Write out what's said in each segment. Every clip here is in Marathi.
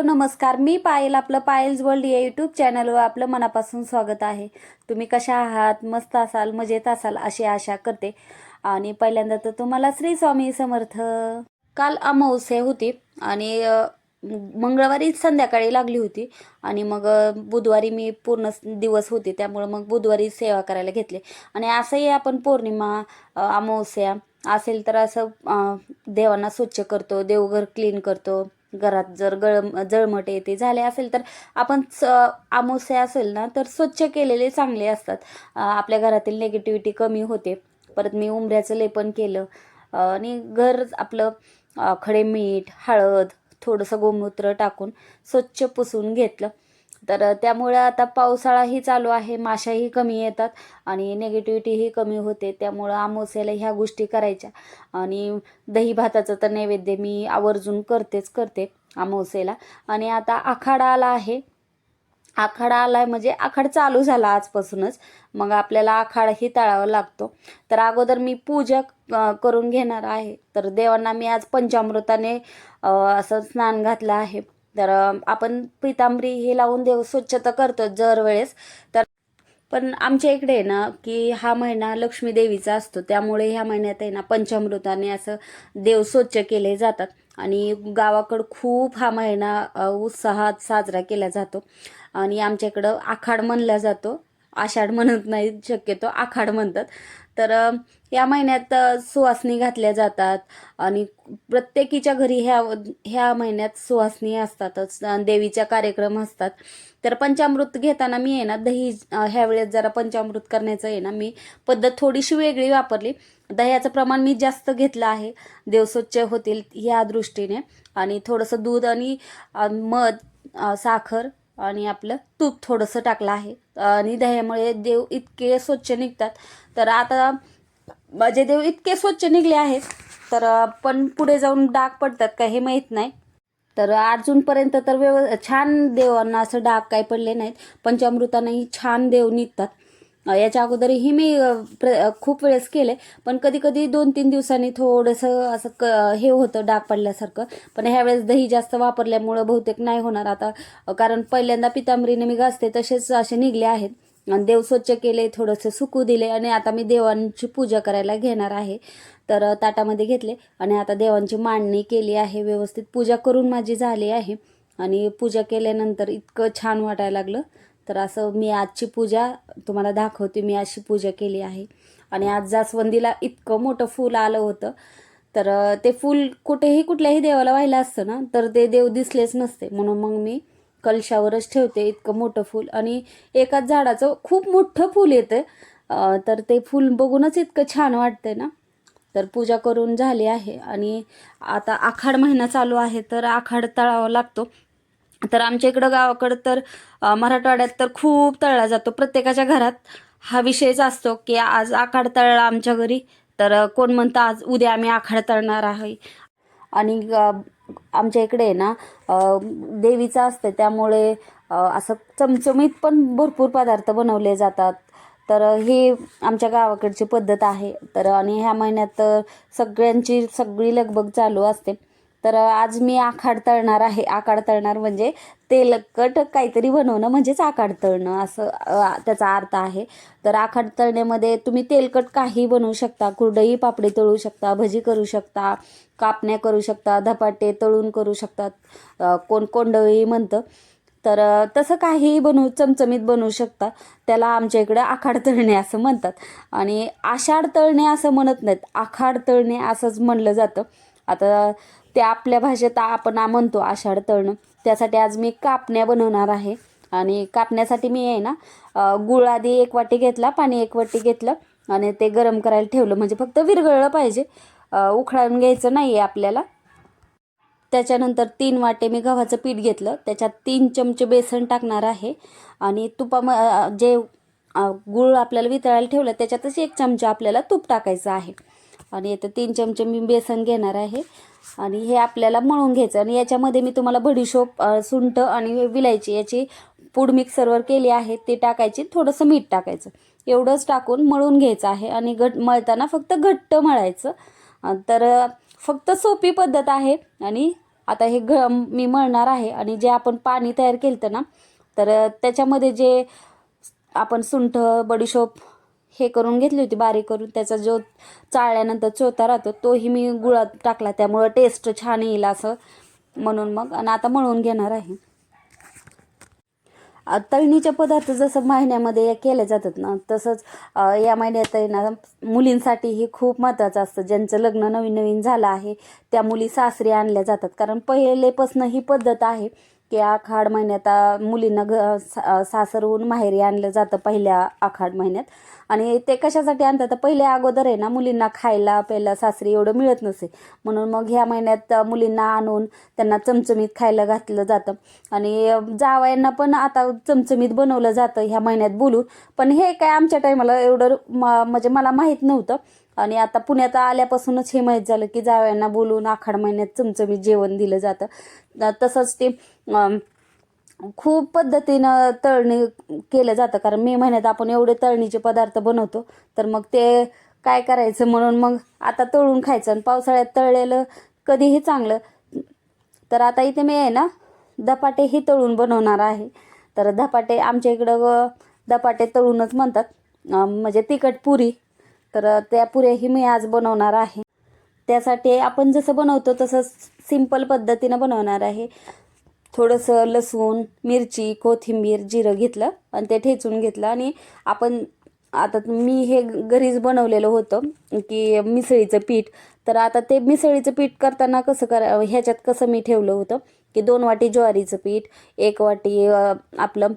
हॅलो नमस्कार. मी पायल आपलं पायल्स वर्ल्ड या यूट्यूब चॅनलवर आपलं मनापासून स्वागत आहे. तुम्ही कशा आहात? मस्त असाल मजेत असाल अशी आशा करते. आणि पहिल्यांदा तर तुम्हाला श्री स्वामी समर्थ. काल अमावस्या होती आणि मंगळवारी संध्याकाळी लागली होती. आणि मग बुधवारी मी पूर्ण दिवस होते त्यामुळं मग बुधवारी सेवा करायला घेतले. आणि असंही आपण पौर्णिमा अमावस्या असेल तर असं देवांना स्वच्छ करतो देवघर क्लीन करतो. घरात जर गळ जळमट येते झाले असेल तर आपण स आमोसे असेल ना तर स्वच्छ केलेले चांगले असतात. आपल्या घरातील नेगेटिव्हिटी कमी होते. परत मी उंबऱ्याचं लेपन केलं. आणि घर आपलं खडे मीठ हळद थोडंसं गोमूत्र टाकून स्वच्छ पुसून घेतलं. तर त्यामुळे आता पावसाळाही चालू आहे माशाही कमी येतात आणि नेगेटिव्हिटीही कमी होते. त्यामुळं आमोसेला ह्या गोष्टी करायच्या. आणि दही भाताचं तर नैवेद्य मी आवर्जून करतेच करते आमोसेला आणि आता आखाडा आला आहे. आखाडा आलाय म्हणजे आखाड चालू झाला आजपासूनच. मग आपल्याला आखाडाही तळावा लागतो. तर अगोदर मी पूजा करून घेणार आहे. तर देवांना मी आज पंचामृताने असं स्नान घातलं आहे. तर आपण पितांबरी हे लावून देव स्वच्छता करतो दरवेळेस. तर पण आमच्या इकडे आहे ना की हा महिना लक्ष्मी देवीचा असतो. त्यामुळे ह्या महिन्यात आहे ना पंचामृताने असं देव स्वच्छ केले जातात. आणि गावाकडं खूप हा महिना उत्साहात साजरा केला जातो. आणि आमच्या इकडं आखाड म्हणला जातो. आषाढ म्हणत नाही शक्यतो आखाड म्हणतात. तर या महिन्यात सुवासनी घातल्या जातात आणि प्रत्येकीच्या घरी ह्या ह्या महिन्यात सुवासनी असतातच देवीच्या कार्यक्रम असतात. तर पंचामृत घेताना मी आहे ना दही ह्या वेळेस जरा पंचामृत करण्याचं आहे ना मी पद्धत थोडीशी वेगळी वापरली. दह्याचं प्रमाण मी जास्त घेतलं आहे. देव होतील ह्या दृष्टीने. आणि थोडंसं दूध आणि मध साखर आणि आपलं तूप थोडंसं टाकलं आहे. आणि दह्यामुळे देव इतके स्वच्छ निघतात. तर आता माझे देव इतके स्वच्छ निघले आहेत. तर पण पुढे जाऊन डाग पडतात का हे माहीत नाही. तर अजूनपर्यंत तर व्यव छान देवांना असं डाग काय पडले नाहीत. पंचामृतानेही छान देव निघतात. याच्या अगोदरही मी प्र खूप वेळेस केले. पण कधी कधी दोन तीन दिवसांनी थोडंसं असं क हे होतं डाग पडल्यासारखं. पण ह्यावेळेस दही जास्त वापरल्यामुळं बहुतेक नाही होणार आता. कारण पहिल्यांदा पितांबरीने मी घासते तसेच असे निघले आहेत. आणि देव स्वच्छ केले थोडंसं सुकू दिले. आणि आता मी देवांची पूजा करायला घेणार आहे. तर ताटामध्ये घेतले. आणि आता देवांची मांडणी केली आहे. व्यवस्थित पूजा करून माझी झाली आहे. आणि पूजा केल्यानंतर इतकं छान वाटायला लागलं. तर असं मी आजची पूजा तुम्हाला दाखवते. मी अशी पूजा केली आहे. आणि आज जास्वंदीला इतकं मोठं फूल आलं होतं. तर ते फूल कुठेही कुठल्याही देवाला व्हायला असतं ना तर ते देव दिसलेच नसते. म्हणून मग मी कलशावरच ठेवते इतकं मोठं फूल. आणि एकाच झाडाचं खूप मोठं फूल येतं. तर ते फूल बघूनच इतकं छान वाटतंय ना. तर पूजा करून झाली आहे. आणि आता आखाड महिना चालू आहे तर आखाड तळावा लागतो. तर आमच्या इकडं गावाकडं तर मराठवाड्यात तर खूप तळला जातो. प्रत्येकाच्या घरात हा विषयच असतो की आज आखाड तळला आमच्या घरी तर कोण म्हणतं आज उद्या आम्ही आखाड तळणार आहे. आणि आमच्या इकडे आहे ना देवीचं असतं त्यामुळे असं चमचमीत पण भरपूर पदार्थ बनवले जातात. तर ही आमच्या गावाकडची पद्धत आहे. तर आणि ह्या महिन्यात तर सगळ्यांची सगळी लगबग चालू असते. तर आज मी आखाड तळणार आहे. आखाड तळणार म्हणजे तेलकट काहीतरी बनवणं म्हणजेच आखाड तळणं असं त्याचा अर्थ आहे. तर आखाड तळण्यामध्ये तुम्ही तेलकट काही बनवू शकता. कुरडई पापडी तळू शकता भजी करू शकता कापण्या करू शकता धपाटे तळून करू शकतात कोण कोंडळी म्हणतं. तर तसं काहीही बनवू चमचमीत बनवू शकता. त्याला आमच्या इकडं आखाड तळणे असं म्हणतात. आणि आषाढ तळणे असं म्हणत नाहीत. आखाड तळणे असंच म्हणलं जातं. आता ते आपल्या भाषेत आपण म्हणतो आषाढ तळणं त्यासाठी आज मी कापण्या बनवणार आहे. आणि कापण्यासाठी मी आहे ना गुळ आधी एक वाटी घेतला पाणी एक वाटी घेतलं आणि ते गरम करायला ठेवलं. म्हणजे फक्त विरघळलं पाहिजे. अ, उखळून घ्यायचं नाही आहे आपल्याला. त्याच्यानंतर तीन वाटे मी गव्हाचं पीठ घेतलं. त्याच्यात तीन चमचे बेसन टाकणार आहे. आणि तुपा जे गुळ आपल्याला वितळायला ठेवलं त्याच्यातच एक चमचा आपल्याला तूप टाकायचं आहे. आणि इथं तीन चमचे मी बेसन घेणार आहे. आणि हे आपल्याला मळून घ्यायचं आणि याच्यामध्ये मी तुम्हाला बडीशोप सुंठ आणि विलायची याची पूड मिक्सरवर केली आहे. ते टाकायची. थोडंसं मीठ टाकायचं. एवढंच टाकून मळून घ्यायचं आहे. आणि घट मळताना फक्त घट्ट मळायचं. तर फक्त सोपी पद्धत आहे. आणि आता हे घ मी मळणार आहे. आणि जे आपण पाणी तयार केलं ना तर त्याच्यामध्ये जे आपण सुंठ बडीशोप हे करून घेतली होती बारीक करून. त्याचा जो चाळल्यानंतर चोथा राहतो तोही मी गुळात टाकला. त्यामुळं टेस्ट छान येईल असं म्हणून मग. आणि आता मळून घेणार आहे. तळणीचे पदार्थ जसं महिन्यामध्ये केले जातात ना तसंच या महिन्यात ना मुलींसाठी मुलींसाठीही खूप महत्त्वाचं असतं. ज्यांचं लग्न नवीन नवीन झालं आहे त्या मुली सासरी आणल्या जातात. कारण पहिलेपासून ही पद्धत आहे की आखाड महिन्यात मुलींना घ सा- सासरहून माहेरी आणलं जातं पहिल्या आखाड महिन्यात. आणि ते कशासाठी आणतात? तर पहिले अगोदर आहे ना मुलींना खायला प्यायला सासरी एवढं मिळत नसे. म्हणून मग ह्या महिन्यात मुलींना आणून त्यांना चमचमीत खायला घातलं जातं. आणि जावयांना पण आता चमचमीत बनवलं जातं ह्या महिन्यात बोलून. पण हे काय आमच्या टायमाला एवढं म- म्हणजे मला माहीत नव्हतं. आणि आता पुण्यात आल्यापासूनच हे माहीत झालं की जावयांना बोलून आखाड महिन्यात चमचमीत जेवण दिलं जातं. तसंच ते खूप पद्धतीनं तळणी केलं जातं. कारण मे महिन्यात आपण एवढे तळणीचे पदार्थ बनवतो तर मग ते काय करायचं म्हणून मग आता तळून खायचं आणि पावसाळ्यात तळलेलं कधीही चांगलं. तर आता इथे मी आहे ना धपाटे ही तळून बनवणार आहे. तर धपाटे आमच्या इकडं धपाटे तळूनच म्हणतात. म्हणजे तिखट पुरी. तर त्या पुऱ्याही मी आज बनवणार आहे. त्यासाठी आपण जसं बनवतो तसं सिंपल पद्धतीनं बनवणार आहे. थोडंसं लसूण मिरची कोथिंबीर जिरं घेतलं आणि ते ठेचून घेतलं. आणि आपण आता मी हे घरीच बनवलेलं होतं की मिसळीचं पीठ. तर आता ते मिसळीचं पीठ करताना कसं करा ह्याच्यात कसं मी ठेवलं होतं की दोन वाटी ज्वारीचं पीठ एक वाटी आपलं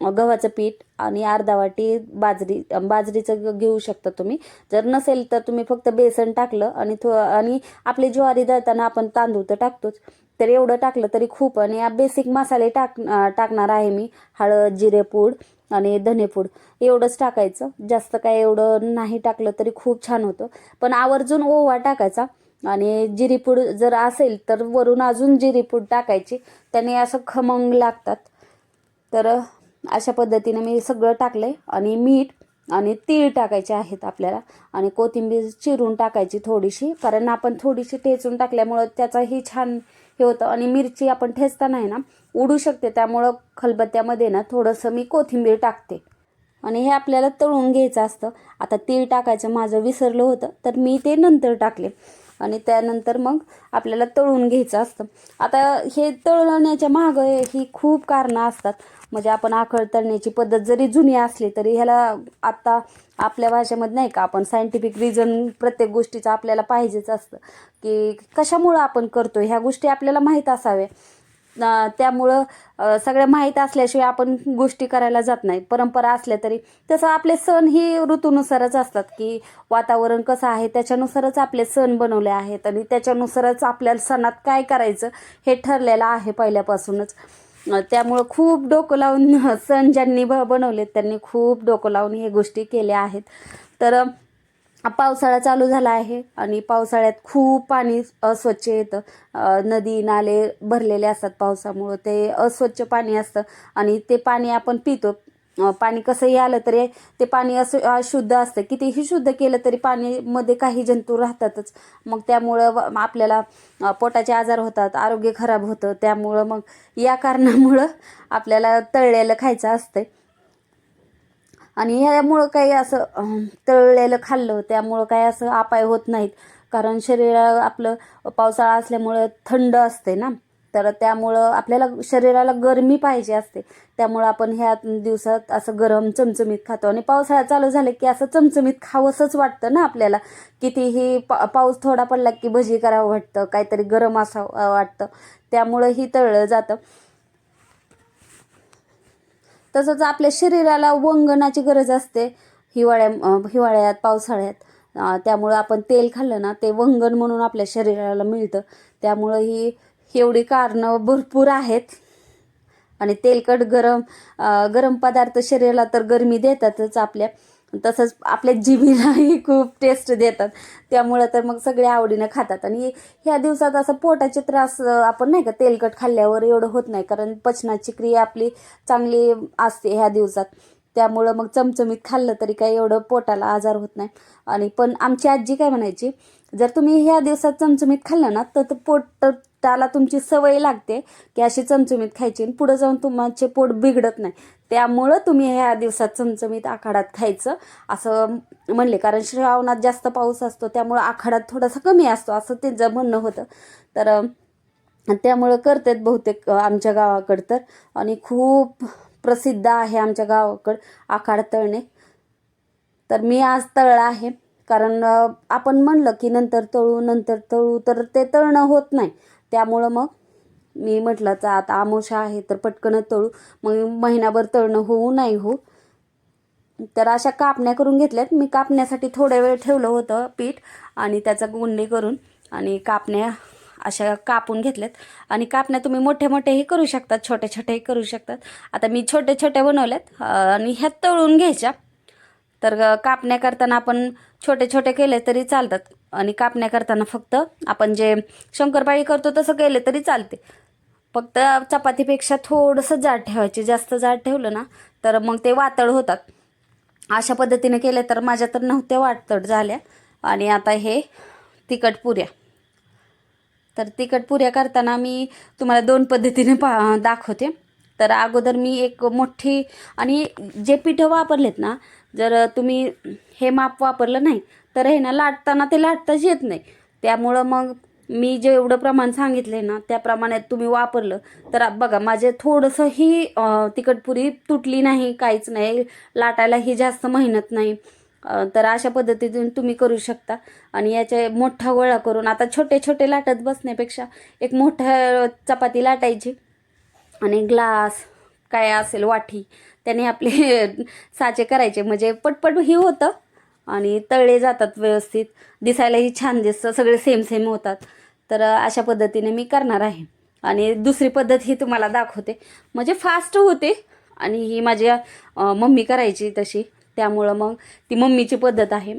गव्हाचं पीठ आणि अर्धा वाटी बाजरी बाजरीचं ग- घेऊ शकता तुम्ही. जर नसेल तर तुम्ही फक्त बेसन टाकलं आणि थो आणि आपली ज्वारी दळताना आपण तांदूळ तर टाकतोच. तर एवढं टाकलं तरी खूप. आणि या बेसिक मसाले टाक टाकणार आहे मी. हळद जिरेपूड आणि धनेपूड एवढंच टाकायचं. जास्त काय एवढं नाही टाकलं तरी खूप छान होतं. पण आवर्जून ओवा टाकायचा. आणि जिरीपूड जर असेल तर वरून अजून जिरीपूड टाकायची. त्याने असं खमंग लागतात. तर अशा पद्धतीने मी सगळं टाकलं आहे आणि मीठ आणि तीळ टाकायचे आहेत आपल्याला. आणि कोथिंबीर चिरून टाकायची थोडीशी. कारण आपण थोडीशी ठेचून टाकल्यामुळं त्याचाही छान हे होतं. आणि मिरची आपण ठेचताना आहे ना उडू शकते. त्यामुळं खलबत्त्यामध्ये ना थोडंसं मी कोथिंबीर टाकते. आणि हे आपल्याला तळून घ्यायचं असतं. आता तीळ टाकायचं माझं विसरलं होतं. तर मी ते नंतर टाकले. आणि त्यानंतर मग आपल्याला तळून घ्यायचं असतं. आता हे तळण्याच्या मागं ही खूप कारणं असतात. म्हणजे आपण आखळ तळण्याची पद्धत जरी जुनी असली तरी ह्याला आत्ता आपल्या भाषेमध्ये नाही का आपण सायंटिफिक रिझन प्रत्येक गोष्टीचं आपल्याला पाहिजेच असतं. की कशामुळं आपण करतो ह्या गोष्टी आपल्याला माहीत असाव्या. त्यामुळं सगळं माहीत असल्याशिवाय आपण गोष्टी करायला जात नाही. परंपरा असल्या तरी. तसं आपले सण ही ऋतूनुसारच असतात की वातावरण कसं आहे त्याच्यानुसारच आपले सण बनवले आहेत आणि त्याच्यानुसारच आपल्या सणात काय करायचं हे ठरलेलं आहे पहिल्यापासूनच. त्यामुळं खूप डोकं लावून सण ज्यांनी ब बनवलेत त्यांनी खूप डोकं लावून हे गोष्टी केल्या आहेत. तर पावसाळा चालू झाला आहे आणि पावसाळ्यात खूप पाणी अस्वच्छ येतं. नदी नाले भरलेले असतात पावसामुळं. ते अस्वच्छ पाणी असतं आणि ते पाणी आपण पितो. पाणी कसंही आलं तरी ते पाणी असं अशुद्ध असतं. कितीही शुद्ध केलं तरी पाणीमध्ये काही जंतू राहतातच. मग त्यामुळं व- आपल्याला पोटाचे आजार होतात आरोग्य खराब होतं. त्यामुळं मग या कारणामुळं आपल्याला तळलेलं खायचं असतं आणि ह्यामुळं काही असं तळलेलं खाल्लं त्यामुळं काही असं अपाय होत नाहीत. कारण शरीरा आपलं पावसाळा असल्यामुळं थंड असते ना. तर त्यामुळं आपल्याला शरीराला गरमी पाहिजे असते. त्यामुळं आपण ह्या दिवसात असं गरम चमचमीत खातो. आणि पावसाळा चालू झालं की असं चमचमीत खावंसंच वाटतं ना आपल्याला. कितीही पा पाऊस थोडा पडला की भजी करावं वाटतं काहीतरी गरम असावं वाटतं. त्यामुळं ही तळलं जातं. तसंच आपल्या शरीराला वंगणाची गरज असते. हिवाळ्या हिवाळ्यात पावसाळ्यात. त्यामुळं आपण तेल खाल्लं ना ते वंगण म्हणून आपल्या शरीराला मिळतं. त्यामुळं ही एवढी कारणं भरपूर आहेत. आणि तेलकट गरम गरम पदार्थ शरीराला तर गरमी देतातच आपल्या. तसंच आपल्या जिभेलाही खूप टेस्ट देतात. त्यामुळं तर मग सगळे आवडीनं खातात. आणि ह्या दिवसात असं पोटाचे त्रास आपण नाही का तेलकट खाल्ल्यावर एवढं होत नाही. कारण पचनाची क्रिया आपली चांगली असते ह्या दिवसात. त्यामुळं मग चमचमीत खाल्लं तरी काही एवढं पोटाला आजार होत नाही. आणि पण आमची आजी काय म्हणायची जर तुम्ही ह्या दिवसात चमचमीत खाल्लं ना तर पोट त्याला तुमची सवय लागते की अशी चमचमीत खायची आणि पुढं जाऊन तुमचे पोट बिघडत नाही. त्यामुळं तुम्ही ह्या दिवसात चमचमीत आखाडात खायचं असं म्हणले. कारण श्रावणात जास्त पाऊस असतो त्यामुळं आखाडात थोडासा कमी असतो असं त्यांचं म्हणणं होतं. तर त्यामुळं करतात बहुतेक आमच्या गावाकडं तर. आणि खूप प्रसिद्ध आहे आमच्या गावाकडं आखाड तळणे. तर मी आज तळलं आहे. कारण आपण म्हणलं की नंतर तळू नंतर तळू तर ते तळणं होत नाही. त्यामुळं मग मी म्हटलं तर आता आमोशा आहे तर पटकनच तळू. मग महिनाभर तळणं होऊ नाही हो तर अशा कापण्या करून घेतल्यात. मी कापण्यासाठी थोड्या वेळ ठेवलं होतं पीठ आणि त्याचा गुंडी करून आणि कापण्या अशा कापून घेतल्यात. आणि कापण्या तुम्ही मोठ्या मोठेही करू शकतात छोटे छोटेही करू शकतात आता मी छोटे छोटे बनवल्यात आणि ह्यात तळून घ्यायच्या. तर कापण्या करताना आपण छोटे छोटे केले तरी चालतात. आणि कापण्या करताना फक्त आपण जे शंकरपाळी करतो तसं केले तरी चालते. फक्त चपातीपेक्षा थोडंसं जाड ठेवायचे. जास्त जाड ठेवलं ना तर मग ते वातळ होतात. अशा पद्धतीने केले तर माझ्या तर नव्हत्या वाटतड झाल्या. आणि आता हे तिखट पुऱ्या. तर तिखट पुऱ्या करताना मी तुम्हाला दोन पद्धतीने पा दाखवते. तर अगोदर मी एक मोठी आणि जे पिठं वापरलेत ना जर तुम्ही हे माप वापरलं नाही तर हे ना लाटताना ते लाटताच येत नाही. त्यामुळं मग मी जे एवढं प्रमाण सांगितले ना त्या प्रमाणात तुम्ही वापरलं. तर बघा माझे थोडंसंही तिखटपुरी तुटली नाही काहीच नाही. लाटायलाही जास्त मेहनत नाही. तर अशा पद्धतीतून तुम्ही करू शकता. आणि याचे मोठा गोळा करून आता छोटे छोटे लाटत बसण्यापेक्षा एक मोठ्या चपाती लाटायची. आणि ग्लास काय असेल वाटी त्याने आपले साचे करायचे. म्हणजे पटपट ही होतं. आणि तळले जातात व्यवस्थित. दिसायलाही छान दिसतं. सगळे सेम सेम होतात. तर अशा पद्धतीने मी करणार आहे. आणि दुसरी पद्धत ही तुम्हाला दाखवते. म्हणजे फास्ट होते आणि ही माझ्या मम्मी करायची तशी. त्यामुळं मग ती मम्मीची पद्धत आहे.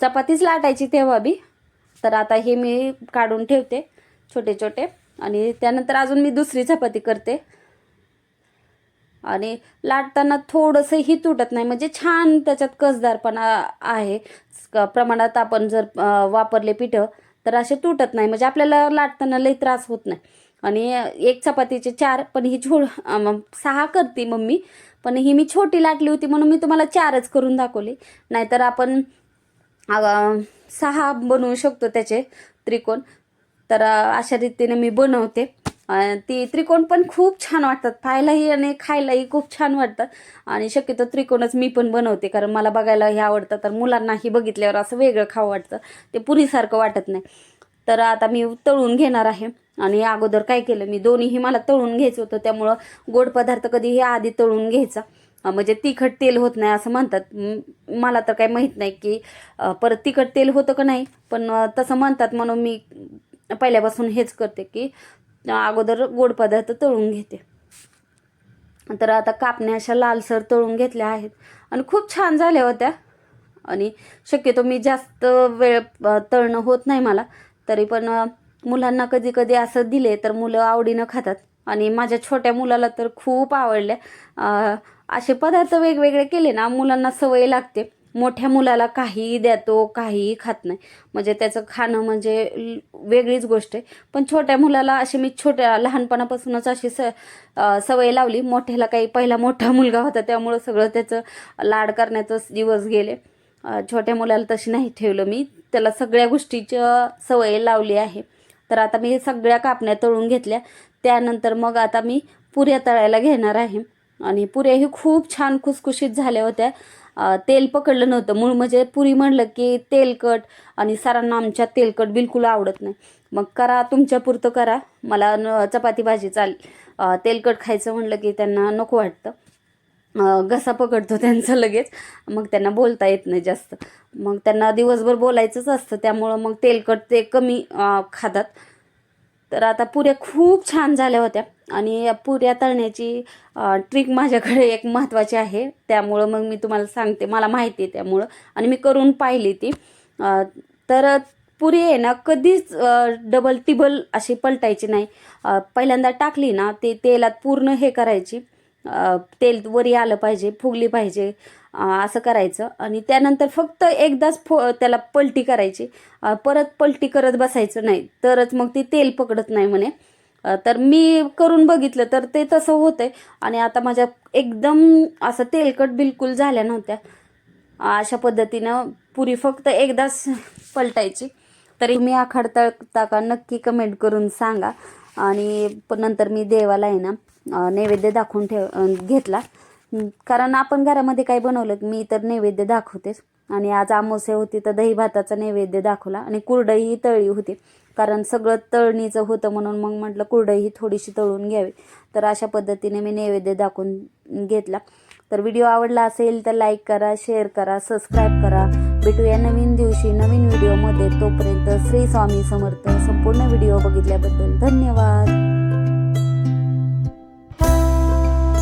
चपातीच लाटायची तेव्हा बी. तर आता हे मी काढून ठेवते. छोटे छोटे आणि त्यानंतर अजून मी दुसरी चपाती करते. आणि लाटताना थोडंसंही तुटत नाही. म्हणजे छान त्याच्यात कसदारपणा आहे. क- प्रमाणात आपण जर वापरले पिठं तर असे तुटत नाही. म्हणजे आपल्याला लाटताना लई त्रास होत नाही. आणि एक चपातीचे चार पण ही छो सहा करते मम्मी. पण ही मी छोटी लाटली होती म्हणून मी तुम्हाला चारच करून दाखवली. नाहीतर आपण सहा बनवू शकतो त्याचे त्रिकोण. तर अशा रीतीने मी बनवते. ती त्रिकोण पण खूप छान वाटतात. पाहायलाही आणि खायलाही खूप छान वाटतात. आणि शक्यतो त्रिकोणच मी पण बनवते कारण मला बघायला हे आवडतं तर मुलांनाही बघितल्यावर असं वेगळं खावं वाटतं. ते पुरीसारखं वाटत नाही. तर आता मी तळून घेणार आहे. आणि अगोदर काय केलं मी दोन्हीही मला तळून घ्यायचं होतं. त्यामुळं गोड पदार्थ कधीही आधी तळून घ्यायचा. म्हणजे तिखट तेल होत नाही असं म्हणतात. मला तर काही माहीत नाही की परत तिखट तेल होतं का नाही. पण तसं म्हणतात म्हणून मी पहिल्यापासून हेच करते की अगोदर गोड पदार्थ तळून घेते. तर आता कापण्या अशा लालसर तळून घेतल्या आहेत. आणि खूप छान झाल्या होत्या आणि शक्यतो मी जास्त वेळ तळणं होत नाही मला. तरी पण मुलांना कधी कधी असं दिले तर मुलं आवडीनं खातात. आणि माझ्या छोट्या मुलाला तर खूप आवडल्या. असे पदार्थ वेगवेगळे केले ना मुलांना सवय लागते. मोठ्या मुलाला काहीही द्या तो काहीही खात नाही. म्हणजे त्याचं खाणं म्हणजे वेगळीच गोष्ट आहे. पण छोट्या मुलाला अशी मी छोट्या लहानपणापासूनच अशी स सवय लावली. मोठ्याला काही पहिला मोठा मुलगा होता त्यामुळं सगळं त्याचं लाड करण्याचं दिवस गेले. छोट्या मुलाला तशी नाही ठेवलं मी. त्याला सगळ्या गोष्टीचं सवय लावली आहे. तर आता मी सगळ्या कापण्या तळून घेतल्या. त्यानंतर मग आता मी पुऱ्या तळायला घेणार आहे. आणि पुऱ्याही खूप छान खुसखुशीत झाल्या होत्या. तेल पकडलं नव्हतं. मूळ म्हणजे पुरी म्हणलं की तेलकट आणि सरांना आमच्या तेलकट बिलकुल आवडत नाही. मग करा तुमच्या पुरतं करा. मला न चपाती भाजी चाल तेलकट खायचं म्हणलं की त्यांना नको वाटतं. घसा पकडतो त्यांचं लगेच. मग त्यांना बोलता येत नाही जास्त. मग त्यांना दिवसभर बोलायचंच असतं. त्यामुळं मग तेलकट ते कमी खातात. तर आता पुऱ्या खूप छान झाल्या होत्या. आणि पुऱ्या तळण्याची ट्रिक माझ्याकडे एक महत्त्वाची आहे. त्यामुळं मग मी तुम्हाला सांगते. मला माहिती आहे त्यामुळं. आणि मी करून पाहिली ती. तर पुरी आहे ना कधीच डबल टिबल अशी पलटायची नाही. पहिल्यांदा टाकली ना ते तेलात पूर्ण हे करायची. तेल वरी आलं पाहिजे फुगली पाहिजे असं करायचं. आणि त्यानंतर फक्त एकदाच फो त्याला पलटी करायची. परत पलटी करत बसायचं नाही. तरच मग ती तेल पकडत नाही म्हणे. तर मी करून बघितलं तर ते तसं होतंय. आणि आता माझ्या एकदम असं तेलकट बिलकुल झाल्या नव्हत्या. अशा पद्धतीनं पुरी फक्त एकदाच पलटायची. तरी मी आखाड का नक्की कमेंट करून सांगा. आणि नंतर मी देवाला आहे ना नैवेद्य दाखवून ठेव घेतला. कारण आपण घरामध्ये काय बनवलं मी तर नैवेद्य दाखवतेच. आणि आज आमोसे होती तर दही भाताचा नैवेद्य दाखवला आणि कुरडई तळली होती. कारण सगळं तळणीचं होतं म्हणून मग म्हटलं कुरडई थोडीशी तळून घ्यावी. तर अशा पद्धतीने मी नैवेद्य दाखवून घेतला. तर व्हिडिओ आवडला असेल तर लाईक करा शेअर करा सबस्क्राईब करा. भेटूया नवीन दिवशी नवीन व्हिडिओमध्ये. तोपर्यंत श्री स्वामी समर्थ. संपूर्ण व्हिडिओ बघितल्याबद्दल धन्यवाद.